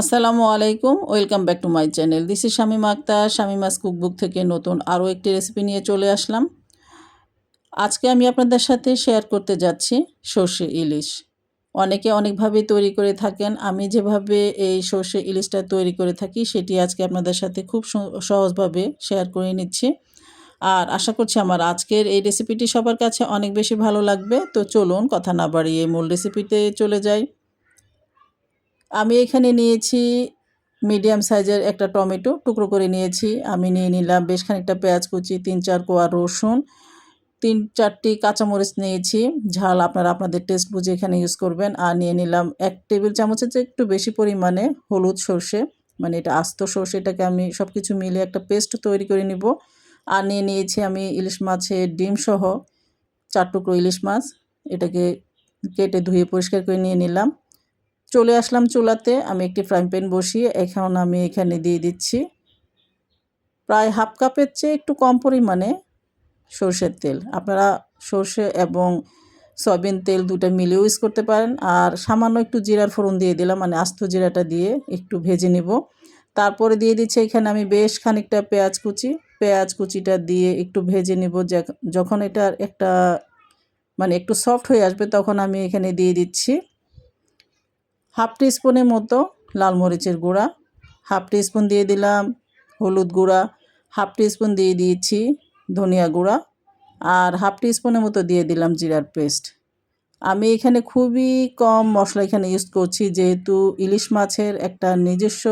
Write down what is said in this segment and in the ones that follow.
আসসালামু আলাইকুম, welcome back to my channel. This is Shamim Akhtar, Shamima's cookbook থেকে নতুন আরও একটি রেসিপি নিয়ে চলে আসলাম। আজকে আমি আপনাদের সাথে শেয়ার করতে যাচ্ছি সর্ষে ইলিশ। অনেকে অনেকভাবে তৈরি করে থাকেন, আমি যেভাবে এই সর্ষে ইলিশটা তৈরি করে থাকি সেটি আজকে আপনাদের সাথে খুব সহজভাবে শেয়ার করে নিচ্ছি। আর আশা করছি আমার আজকের এই রেসিপিটি সবার কাছে অনেক বেশি ভালো লাগবে। তো চলুন, কথা না বাড়িয়ে মূল রেসিপিতে চলে যাই। আমি এখানে নিয়েছি মিডিয়াম সাইজের একটা টমেটো, টুকরো করে নিয়েছি। আমি নিয়ে নিলাম বেশ খানিকটা পেঁয়াজ কুচি, তিন চার কোয়া রসুন, তিন চারটি কাঁচামরিচ নিয়েছি। ঝাল আপনারা আপনাদের টেস্ট বুঝে এখানে ইউজ করবেন। আর নিয়ে নিলাম এক টেবিল চামচের চেয়ে একটু বেশি পরিমাণে হলুদ সর্ষে মানে এটা আস্ত সর্ষে, এটাকে আমি সব কিছু মিলিয়ে একটা পেস্ট তৈরি করে নিব। আর নিয়ে নিয়েছি আমি ইলিশ মাছের ডিম সহ চার টুকরো ইলিশ মাছ। এটাকে কেটে ধুয়ে পরিষ্কার করে নিয়ে নিলাম। চলে আসলাম চুলাতে, আমি একটি ফ্রাইং প্যান বসিয়ে এখন আমি এখানে দিয়ে দিচ্ছি প্রায় হাফ কাপের চেয়ে একটু কম পরিমাণে সর্ষের তেল। আপনারা সর্ষে এবং সয়াবিন তেল দুটা মিলে ইউজ করতে পারেন। আর সামান্য একটু জিরার ফোড়ন দিয়ে দিলাম মানে আস্ত জিরাটা দিয়ে একটু ভেজে নিব। তারপরে দিয়ে দিচ্ছি এখানে আমি বেশ খানিকটা পেঁয়াজ কুচি। পেঁয়াজ কুচিটা দিয়ে একটু ভেজে নিব যখন এটা একটা মানে একটু সফট হয়ে আসবে, তখন আমি এখানে দিয়ে দিচ্ছি হাফ স্পুনের মতো লাল মরিচের গুঁড়া, হাফ স্পুন দিয়ে দিলাম হলুদ গুঁড়া, হাফ স্পুন দিয়ে দিয়েছি ধনিয়া গুঁড়া আর হাফ স্পুনের মতো দিয়ে দিলাম জিরার পেস্ট। আমি এখানে খুবই কম মশলা এখানে ইউজ করছি, যেহেতু ইলিশ মাছের একটা নিজস্ব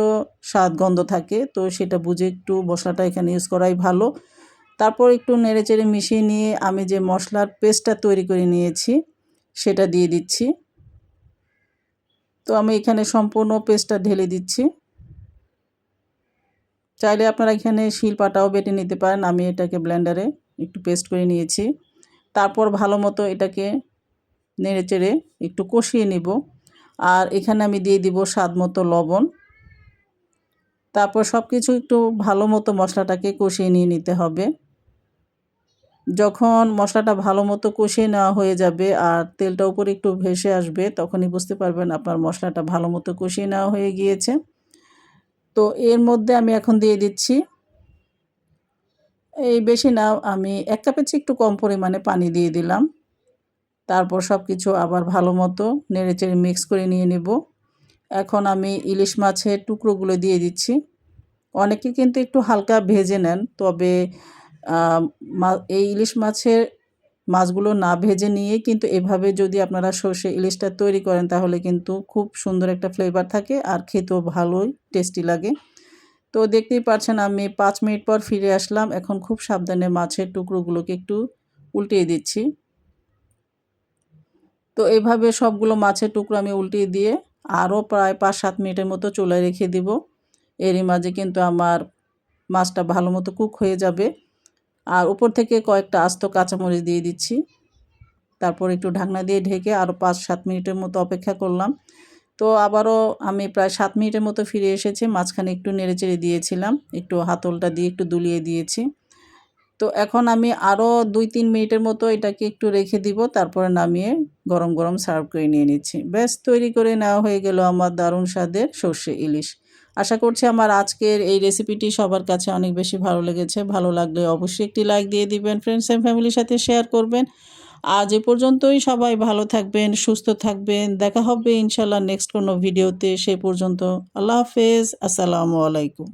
স্বাদ গন্ধ থাকে, তো সেটা বুঝে একটু মশলাটা এখানে ইউজ করাই ভালো। তারপর একটু নেড়ে চেড়ে মিশিয়ে নিয়ে আমি যে মশলার পেস্টটা তৈরি করে নিয়েছি, সেটা দিয়ে দিচ্ছি। তো আমি এখানে সম্পূর্ণ পেস্টটা ঢেলে দিচ্ছি। চাইলে আপনারা এখানে শিলপাটাও বেটে নিতে পারেন, আমি এটাকে ব্লেন্ডারে একটু পেস্ট করে নিয়েছি। তারপর ভালো মতো এটাকে নেড়ে চেড়ে একটু কষিয়ে নিব। আর এখানে আমি দিয়ে দিব স্বাদ মতো লবণ। তারপর সব কিছু একটু ভালো মতো মশলাটাকে কষিয়ে নিয়ে নিতে হবে। যখন মশলাটা ভালো মতো কষিয়ে নেওয়া হয়ে যাবে আর তেলটা উপরে একটু ভেসে আসবে, তখনই বুঝতে পারবেন আপনার মশলাটা ভালো মতো কষিয়ে নেওয়া হয়ে গিয়েছে। তো এর মধ্যে আমি এখন দিয়ে দিচ্ছি, এই বেশি না, আমি এক কাপের চেয়ে একটু কম পরিমাণে পানি দিয়ে দিলাম। তারপর সব কিছু আবার ভালো মতো নেড়ে চেড়ে মিক্স করে নিয়ে নেব। এখন আমি ইলিশ মাছের টুকরোগুলো দিয়ে দিচ্ছি। অনেকে কিন্তু একটু হালকা ভেজে নেন, তবে এই ইলিশ মাছের মাছগুলো না ভেজে নিয়ে কিন্তু এভাবে যদি আপনারা সর্ষে ইলিশটা তৈরি করেন, তাহলে কিন্তু খুব সুন্দর একটা ফ্লেভার থাকে আর খেতেও ভালোই টেস্টি লাগে। তো দেখতেই পাচ্ছেন আমি পাঁচ মিনিট পর ফিরে আসলাম। এখন খুব সাবধানে মাছের টুকরোগুলোকে একটু উল্টিয়ে দিচ্ছি। তো এভাবে সবগুলো মাছের টুকরো আমি উল্টিয়ে দিয়ে আরও প্রায় পাঁচ সাত মিনিটের মতো চুলায় রেখে দিব। এরই মাঝে কিন্তু আমার মাছটা ভালো মতো কুক হয়ে যাবে। আর উপর থেকে কয়েকটা আস্ত কাঁচামরিচ দিয়ে দিচ্ছি। তারপর একটু ঢাকনা দিয়ে ঢেকে আরও পাঁচ সাত মিনিটের মতো অপেক্ষা করলাম। তো আবারও আমি প্রায় সাত মিনিটের মতো ফিরে এসেছি, মাঝখানে একটু নেড়েচেড়ে দিয়েছিলাম, একটু হাতলটা দিয়ে একটু দুলিয়ে দিয়েছি। তো এখন আমি আরও দুই তিন মিনিটের মতো এটাকে একটু রেখে দিব, তারপরে নামিয়ে গরম গরম সার্ভ করে নিয়ে নিচ্ছি। ব্যাস, তৈরি করে নেওয়া হয়ে গেল আমার দারুণ স্বাদের সর্ষে ইলিশ। আশা করছি আমার আজকের এই রেসিপিটি সবার কাছে অনেক বেশি ভালো লেগেছে। ভালো লাগলে অবশ্যই একটি লাইক দিয়ে দিবেন ফ্রেন্ডস অ্যান্ড ফ্যামিলির সাথে শেয়ার করবেন। আজ এ পর্যন্তই, সবাই ভালো থাকবেন, সুস্থ থাকবেন। দেখা হবে ইনশাল্লাহ নেক্সট কোনো ভিডিওতে সে পর্যন্ত আল্লাহ হাফেজ। আসসালামু আলাইকুম।